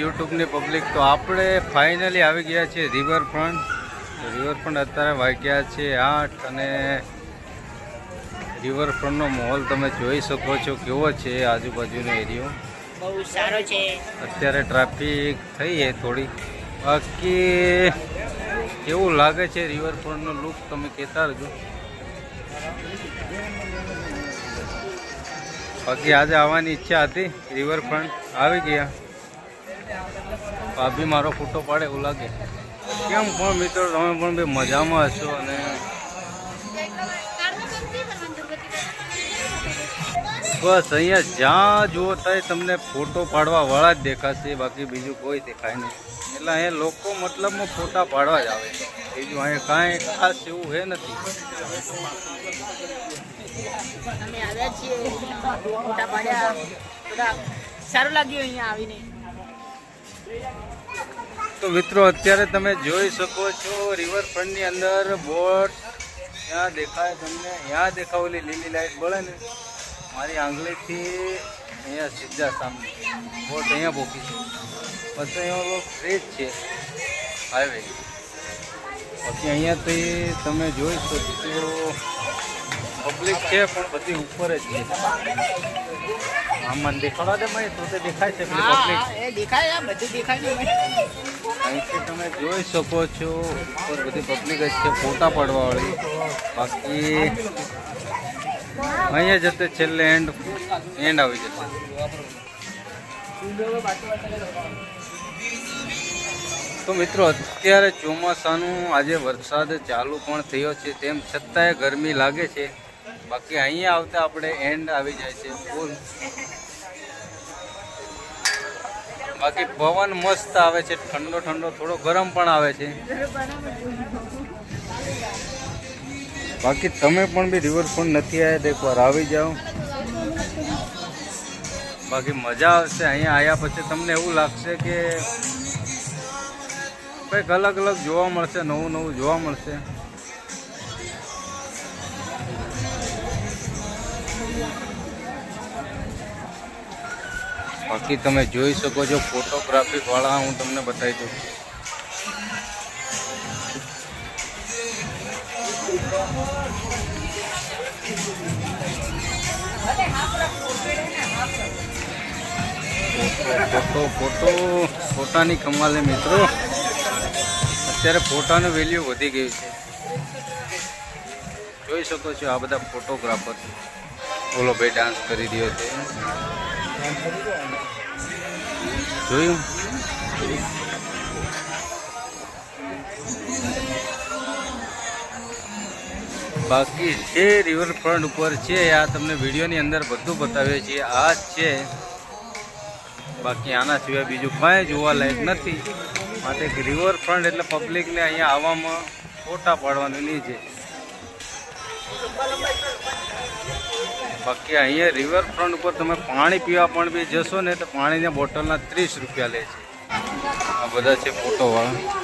યુટ્યુબની public તો આપણે finally આવી ગયા છીએ રિવરફ્રન્ટ રિવરફ્રન્ટ અત્યારે વાગ્યા છે આઠ અને રિવરફ્રન્ટનો માહોલ તમે જોઈ શકો છો કેવો છે આજુબાજુનો એરિયો બહુ સારો છે અત્યારે ટ્રાફિક થઈ છે થોડી. બાકી કેવું લાગે છે રિવરફ્રન્ટનો લુક તમે કહેતા રહેજો. બાકી આજે આવવાની ઈચ્છા હતી. રિવરફ્રન્ટ આવી ગયા. ભાભી મારો ફોટો પાડે એવું લાગે. કેમ પણ મિત્રો, તમે પણ બે મજામાં હશો અને બસ, અહીંયા જ્યાં જુઓ ત્યાં તમને ફોટો પાડવા વાળા જ દેખાશે, બાકી બીજું કોઈ દેખાય નહીં. એટલે અહીંયા લોકો મતલબમાં ફોટા પાડવા જ આવે બીજું અહીંયા કાંઈ ખાસ એવું હે નથી. અમે આવ્યા છીએ. મોટા પાડ્યા. બધા સારું લાગ્યું અહીંયા આવીને. તો મિત્રો, અત્યારે તમે જોઈ શકો છો રિવરફ્રન્ટની અંદર બોટ ત્યાં દેખાય તમને. ત્યાં દેખાવેલી લીલી લાઈટ બળે ને. મારી આંગળીથી અહીંયા સીધા સામે. બોટ અહીંયા પોકી છે પછી અહીંયા ફ્રેજ છે હાઈવે પછી અહીંયાથી તમે જોઈ શકો પબ્લિક છે પણ બધી ઉપર જ છે. આમાં દેખાડવા દે ભાઈ તો તે દેખાય છે પબ્લિક એ દેખાય બધું દેખાય અહીંથી તમે જોઈ શકો છો ઉપર બધી પબ્લિક જ છે ફોટા પાડવાવાળી. બાકી અહીંયા જતે છેલ્લે એન્ડ એન્ડ આવી જશે. તો મિત્રો અત્યારે ચોમાસાનું આજે વરસાદ ચાલુ પણ થયો છે તેમ છતાંય ગરમી લાગે છે. બાકી અહીંયા આવતા આપણે એન્ડ આવી જાય છે ફૂલ બાકી પવન મસ્ત આવે છે, ઠંડો ઠંડો, થોડો ગરમ પણ આવે છે. બાકી તમે પણ બી રિવરફ્રન્ટ નથી આવ્યા તો એકવાર આવી જાઓ. બાકી મજા આવશે, અહીંયા આવ્યા પછી તમને એવું લાગશે કે કંઈક અલગ અલગ જોવા મળશે નવું નવું જોવા મળશે. બાકી તમે જોઈ શકો છો ફોટોગ્રાફી વાળા, હું તમને બતાવી દઉં ફોટો ફોટો, ફોટાની કમાલે મિત્રો. અત્યારે ફોટાનું વેલ્યુ વધી ગયું છે. જોઈ શકો છો આ બધા ફોટોગ્રાફર ઓલો ભાઈ ડાન્સ કરી રહ્યો છે. જોયું? બાકી જે રિવરફ્રન્ટ ઉપર છે, આ તમને વિડીયોની અંદર બધું બતાવીએ છીએ. આ જ છે. બાકી આના સિવાય બીજું કાંઈ જોવા લાયક નથી. માટે રિવરફ્રન્ટ એટલે પબ્લિકને અહીંયા આવવામાં ફોટા પાડવાનું નહીં છે. બાકી અહીંયા રિવરફ્રન્ટ ઉપર તમે પાણી પીવા પણ બી જશો ને તો પાણીના બોટલના ત્રીસ રૂપિયા લે છે. આ બધા છે ફોટોવાળા.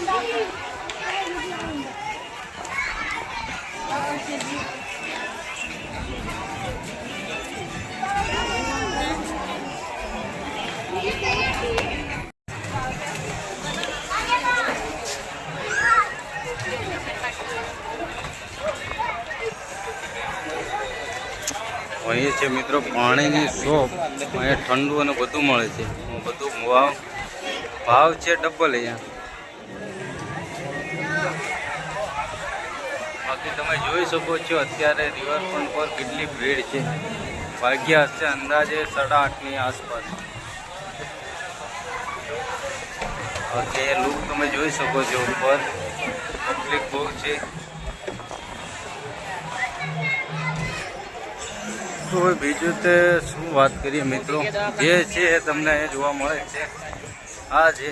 અહીંયા છે મિત્રો. પાણીની શોપ અહીંયા ઠંડુ અને બધું મળે છે. બધું ભાવ ભાવ છે ડબલ અહીંયા. બાકી તમે જોઈ શકો છો, અત્યારે રિવરફ્રન્ટ પર કેટલી ભીડ છે. વાગ્યા હશે અંદાજે સાડા આઠની આસપાસ. એ લુક તમે જોઈ શકો છો ઉપર. પબ્લિક બહુ છે. તો હવે બીજું તે શું વાત કરીએ મિત્રો? જે છે એ તમને અહીંયા જોવા મળે છે. આ છે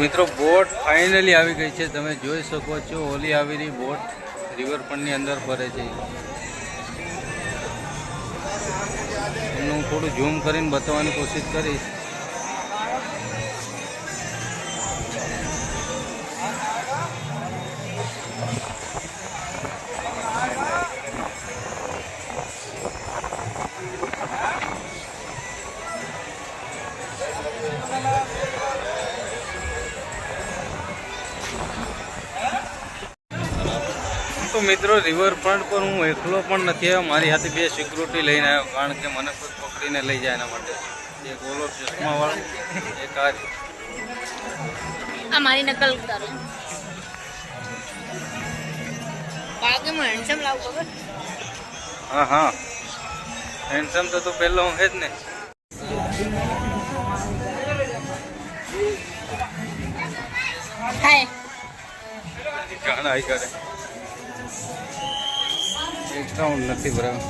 મિત્રો, બોટ ફાઇનલી આવી ગઈ છે. તમે જોઈ શકો છો, ઓલી આવી રહી બોટ. રિવરફ્રન્ટની અંદર ફરે છે. હું થોડું ઝૂમ કરીને બતાવવાની કોશિશ કરીશ. તો મિત્રો રિવરફ્રન્ટ પર હું એકલો પણ નથી આવ્યો. મારી સાથે બે સિક્યુરિટી લઈને આવ્યો કારણ કે મને ખુદ પકડીને લઈ જાય એના માટે. એક ઓલો ચશ્માવાળો એક આ મારી હા હા. હેન્ડસમ તો તો પહેલો હું જ ને. હાય ઘણા આઈ કરે. એકાઉન્ટ નથી બરાબર.